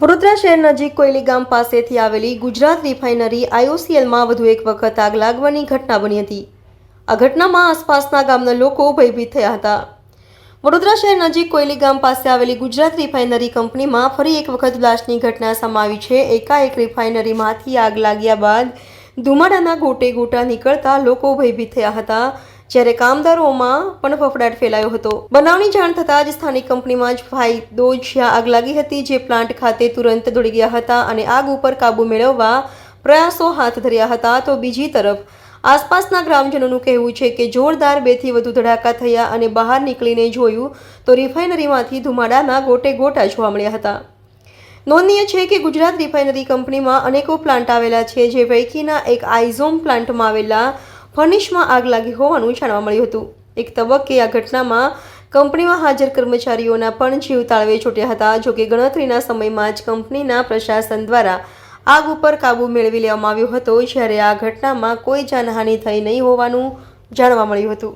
વડોદરા શહેર નજીક કોયલી ગામ પાસેથી આવેલી ગુજરાત રિફાઇનરી આઈઓસીએલમાં વધુ એક વખત આગ લાગવાની ઘટના બની હતી. આ ઘટનામાં આસપાસના ગામના લોકો ભયભીત થયા હતા. વડોદરા શહેર નજીક કોયલી ગામ પાસે આવેલી ગુજરાત રિફાઇનરી કંપનીમાં ફરી એક વખત બ્લાસ્ટની ઘટના સમાવી છે. એકાએક રિફાઇનરીમાંથી આગ લાગ્યા બાદ ધુમાડાના ગોટે ગોટા નીકળતા લોકો ભયભીત થયા હતા. જ્યારે કામદારોમાં પણ ફફડાટ ફેલાયો હતો. બનાવની જાણ થતાં જ સ્થાનિક કંપનીમાં જ ફાયદો જ્યાં આગ લાગી હતી, જે પ્લાન્ટ ખાતે તુરંત દોડી ગયા હતા અને આગ ઉપર કાબુ મેળવવા પ્રયાસો હાથ ધર્યા હતા. તો બીજી તરફ, આસપાસના ગ્રામજનોનું કહેવું છે કે જોરદાર બેથી વધુ ધડાકા થયા અને બહાર નીકળીને જોયું તો રિફાઇનરીમાંથી ધુમાડાના ગોટે ગોટા જોવા મળ્યા હતા. નોંધનીય છે કે ગુજરાત રિફાઇનરી કંપનીમાં અનેકો પ્લાન્ટ આવેલા છે, જે પૈકીના એક આઇઝોમ પ્લાન્ટમાં આવેલા ફર્નિશમાં આગ લાગી હોવાનું જાણવા મળ્યું હતું. એક તબક્કે આ ઘટનામાં કંપનીમાં હાજર કર્મચારીઓના પણ જીવ તાળવે છૂટ્યા હતા. જોકે ગણતરીના સમયમાં જ કંપનીના પ્રશાસન દ્વારા આગ ઉપર કાબૂ મેળવી લેવામાં આવ્યો હતો. જ્યારે આ ઘટનામાં કોઈ જાનહાનિ થઈ નહીં હોવાનું જાણવા મળ્યું હતું.